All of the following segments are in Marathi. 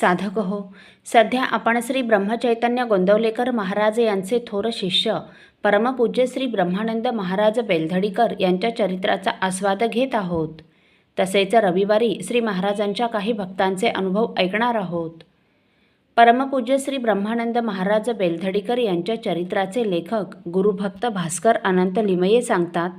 साधक हो. सध्या आपण श्री ब्रह्मचैतन्य गोंदवलेकर महाराज यांचे थोर शिष्य परमपूज्य श्री ब्रह्मानंद महाराज बेलधडीकर यांच्या चरित्राचा आस्वाद घेत आहोत. तसेच रविवारी श्री महाराजांच्या काही भक्तांचे अनुभव ऐकणार आहोत. परमपूज्य श्री ब्रह्मानंद महाराज बेलधडीकर यांच्या चरित्राचे लेखक गुरुभक्त भास्कर अनंत लिमये सांगतात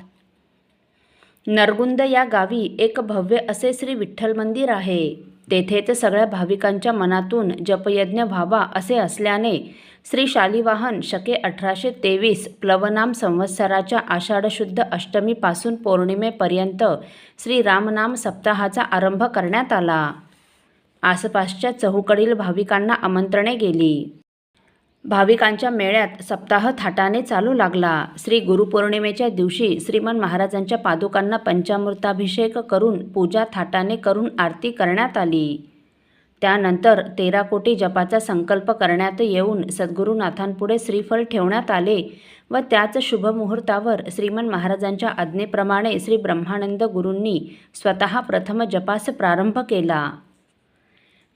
नरगुंद या गावी एक भव्य असे श्री विठ्ठल मंदिर आहे. तेथे ते सगळ्या भाविकांच्या मनातून जपयज्ञ व्हावा असे असल्याने श्री शालिवाहन शके अठराशे तेवीस प्लवनाम संवत्सराच्या आषाढशुद्ध अष्टमीपासून पौर्णिमेपर्यंत श्री रामनाम सप्ताहाचा आरंभ करण्यात आला. आसपासच्या चहूकडील भाविकांना आमंत्रणे गेली. भाविकांच्या मेळ्यात सप्ताह थाटाने चालू लागला. श्री गुरुपौर्णिमेच्या दिवशी श्रीमान महाराजांच्या पादुकांना पंचामृताभिषेक करून पूजा थाटाने करून आरती करण्यात आली. त्यानंतर तेरा कोटी जपाचा संकल्प करण्यात येऊन सद्गुरुनाथांपुढे श्रीफल ठेवण्यात आले व त्याच शुभमुहूर्तावर श्रीमन महाराजांच्या आज्ञेप्रमाणे श्री ब्रह्मानंद गुरूंनी स्वतः प्रथम जपास प्रारंभ केला.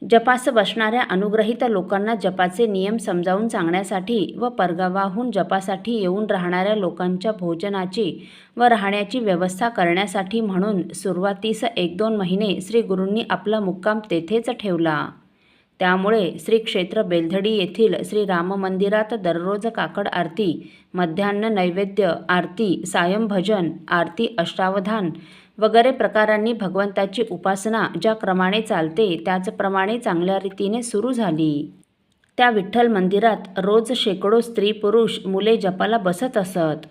जपास बसणाऱ्या अनुग्रहित लोकांना जपाचे नियम समजावून सांगण्यासाठी व परगावाहून जपासाठी येऊन राहणाऱ्या लोकांच्या भोजनाची व राहण्याची व्यवस्था करण्यासाठी म्हणून सुरुवातीस एक दोन महिने श्री गुरूंनी आपला मुक्काम तेथेच ठेवला. त्यामुळे श्री क्षेत्र बेलधडी येथील श्री राम मंदिरात दररोज काकड आरती मध्यान्ह नैवेद्य आरती सायंभजन आरती अष्टावधान वगैरे प्रकारांनी भगवंताची उपासना ज्या क्रमाने चालते त्याचप्रमाणे चांगल्या रीतीने सुरू झाली. त्या विठ्ठल मंदिरात रोज शेकडो स्त्री पुरुष मुले जपाला बसत असत.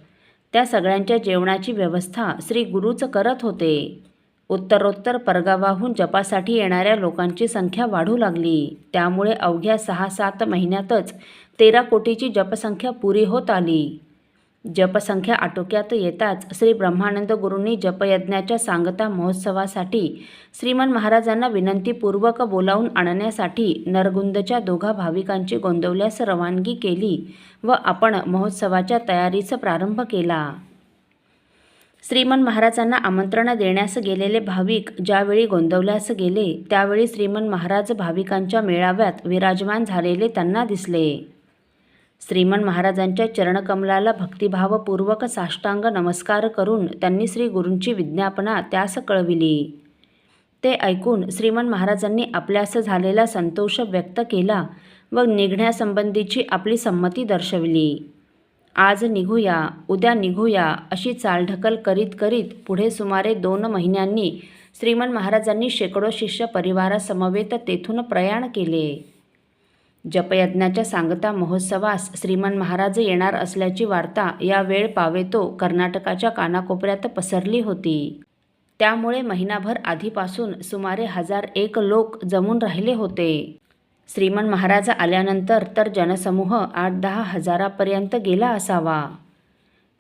त्या सगळ्यांच्या जेवणाची व्यवस्था श्री गुरुच करत होते. उत्तरोत्तर परगावाहून जपासाठी येणाऱ्या लोकांची संख्या वाढू लागली. त्यामुळे अवघ्या सहा सात महिन्यातच तेरा कोटीची जपसंख्या पुरी होत आली. जपसंख्या आटोक्यात येताच श्री ब्रह्मानंद गुरूंनी जपयज्ञाच्या सांगता महोत्सवासाठी श्रीमन महाराजांना विनंतीपूर्वक बोलावून आणण्यासाठी नरगुंदच्या दोघा भाविकांची गोंदवल्यास रवानगी केली व आपण महोत्सवाच्या तयारीचा प्रारंभ केला. श्रीमन महाराजांना आमंत्रण देण्यास गेलेले भाविक ज्यावेळी गोंदवल्यास गेले त्यावेळी श्रीमन महाराज भाविकांच्या मेळाव्यात विराजमान झालेले त्यांना दिसले. श्रीमन महाराजांच्या चरणकमलाला भक्तिभावपूर्वक साष्टांग नमस्कार करून त्यांनी श्री गुरूंची विज्ञापना त्यास कळविली. ते ऐकून श्रीमन महाराजांनी आपल्यास झालेला संतोष व्यक्त केला व निघण्यासंबंधीची आपली संमती दर्शविली. आज निघूया उद्या निघूया अशी चालढकल करीत करीत पुढे सुमारे दोन महिन्यांनी श्रीमन महाराजांनी शेकडो शिष्य परिवारासमवेत तेथून प्रयाण केले. जपयज्ञाच्या सांगता महोत्सवास श्रीमान महाराज येणार असल्याची वार्ता या वेळ पावेतो कर्नाटकाच्या कानाकोपऱ्यात पसरली होती. त्यामुळे महिनाभर आधीपासून सुमारे हजार एक लोक जमून राहिले होते. श्रीमान महाराज आल्यानंतर तर जनसमूह आठ दहा हजारापर्यंत गेला असावा.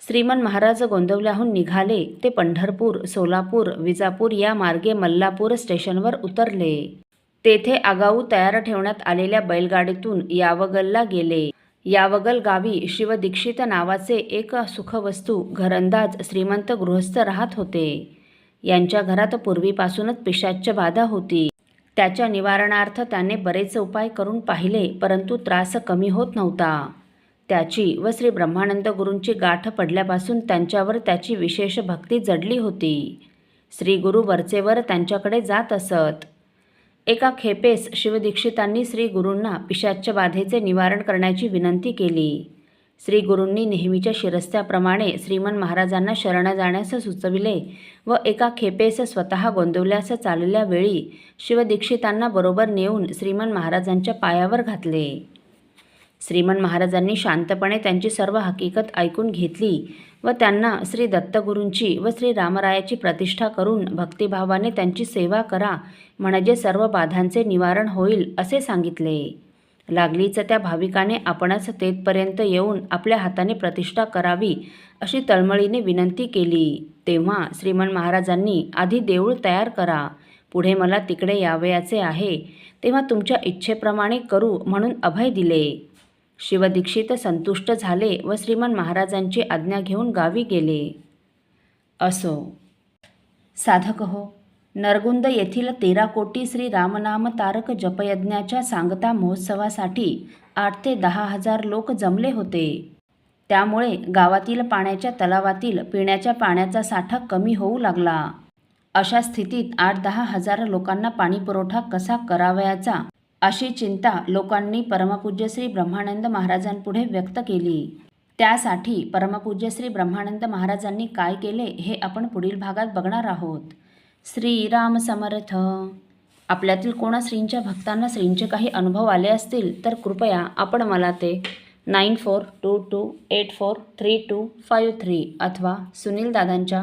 श्रीमन महाराज गोंदवल्याहून निघाले ते पंढरपूर सोलापूर विजापूर या मार्गे मल्लापूर स्टेशनवर उतरले. तेथे आगाऊ तयार ठेवण्यात आलेल्या बैलगाडीतून यावगलला गेले. यावगल गावी शिवदीक्षित नावाचे एक सुखवस्तू घरंदाज श्रीमंत गृहस्थ राहत होते. यांच्या घरात पूर्वीपासूनच पिशाच्च बाधा होती. त्याच्या निवारणार्थ त्याने बरेच उपाय करून पाहिले परंतु त्रास कमी होत नव्हता. त्याची व श्री ब्रह्मानंद गुरूंची गाठ पडल्यापासून त्यांच्यावर त्याची विशेष भक्ती जडली होती. श्री गुरु वरचेवर त्यांच्याकडे जात असत. एका खेपेस शिवदीक्षितांनी श्री गुरूंना पिशाच्य बाधेचे निवारण करण्याची विनंती केली. श्री गुरूंनी नेहमीच्या शिरस्त्याप्रमाणे श्रीमन महाराजांना शरण जाण्यास सुचविले व एका खेपेस स्वतः गोंदवल्यास चाललेल्या वेळी शिवदीक्षितांना बरोबर नेऊन श्रीमन महाराजांच्या पायावर घातले. श्रीमन महाराजांनी शांतपणे त्यांची सर्व हकीकत ऐकून घेतली व त्यांना श्री दत्तगुरूंची व श्री रामरायाची प्रतिष्ठा करून भक्तिभावाने त्यांची सेवा करा म्हणजे सर्व बाधांचे निवारण होईल असे सांगितले. लागलीच त्या भाविकाने आपणच तेथपर्यंत येऊन आपल्या हाताने प्रतिष्ठा करावी अशी तळमळीने विनंती केली. तेव्हा श्रीमन महाराजांनी आधी देऊळ तयार करा. पुढे मला तिकडे यावयाचे आहे. तेव्हा तुमच्या इच्छेप्रमाणे करू म्हणून अभय दिले. शिवदीक्षित संतुष्ट झाले व श्रीमान महाराजांची आज्ञा घेऊन गावी गेले. असो. साधक हो नरगुंद येथील तेरा कोटी श्री रामनाम तारक जपयज्ञाच्या सांगता महोत्सवासाठी आठ ते दहा हजार लोक जमले होते. त्यामुळे गावातील पाण्याच्या तलावातील पिण्याच्या पाण्याचा साठा कमी होऊ लागला. अशा स्थितीत आठ दहा हजार लोकांना पाणीपुरवठा कसा करावयाचा अशी चिंता लोकांनी परमपूज्य श्री ब्रह्मानंद महाराजांपुढे व्यक्त केली. त्यासाठी परमपूज्य श्री ब्रह्मानंद महाराजांनी काय केले हे आपण पुढील भागात बघणार आहोत. श्रीराम समर्थ. आपल्यातील कोणा श्रींच्या भक्तांना श्रींचे काही अनुभव आले असतील तर कृपया आपण मला ते nine four two two eight four three two five three अथवा सुनील दादांच्या